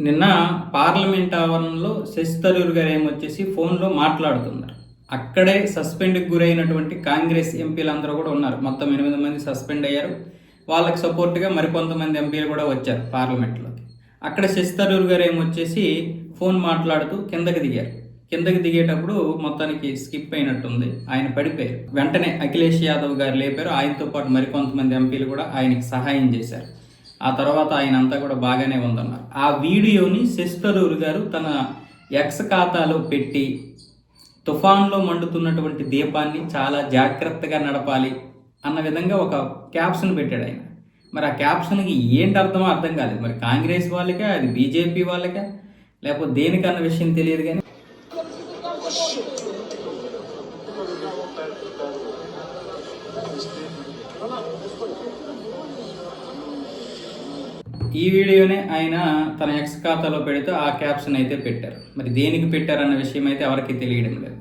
నిన్న పార్లమెంట్ ఆవరణలో శశి తరూర్ గారు ఏమొచ్చేసి ఫోన్లో మాట్లాడుతున్నారు. అక్కడే సస్పెండ్కి గురైనటువంటి కాంగ్రెస్ ఎంపీలందరూ కూడా ఉన్నారు. మొత్తం ఎనిమిది మంది సస్పెండ్ అయ్యారు. వాళ్ళకి సపోర్ట్గా మరికొంతమంది ఎంపీలు కూడా వచ్చారు పార్లమెంట్లోకి. అక్కడ శశి తరూర్ గారు ఏమొచ్చేసి ఫోన్ మాట్లాడుతూ కిందకి దిగారు. కిందకి దిగేటప్పుడు మొత్తానికి స్కిప్ అయినట్టుంది. ఆయన పడిపోయారు. వెంటనే అఖిలేష్ యాదవ్ గారు లేపారు. ఆయనతో పాటు మరికొంతమంది ఎంపీలు కూడా ఆయనకి సహాయం చేశారు. ఆ తర్వాత ఆయన అంతా కూడా బాగానే ఉందన్నారు. ఆ వీడియోని శశితరూర్ గారు తన ఎక్స్ ఖాతాలో పెట్టి తుఫాన్లో మండుతున్నటువంటి దీపాన్ని చాలా జాగ్రత్తగా నడపాలి అన్న విధంగా ఒక క్యాప్షన్ పెట్టాడు ఆయన. మరి ఆ క్యాప్షన్కి ఏంటి అర్థమో అర్థం కాలేదు. మరి కాంగ్రెస్ వాళ్ళకే అది బీజేపీ వాళ్ళకే లేకపోతే దేనికన్న విషయం తెలియదు కానీ. ఈ వీడియోనే ఆయన తన ఎక్స్ ఖాతాలో పెడితే ఆ క్యాప్షన్ అయితే పెట్టారు. మరి దేనికి పెట్టారన్న విషయం అయితే ఎవరికి తెలియడం లేదు.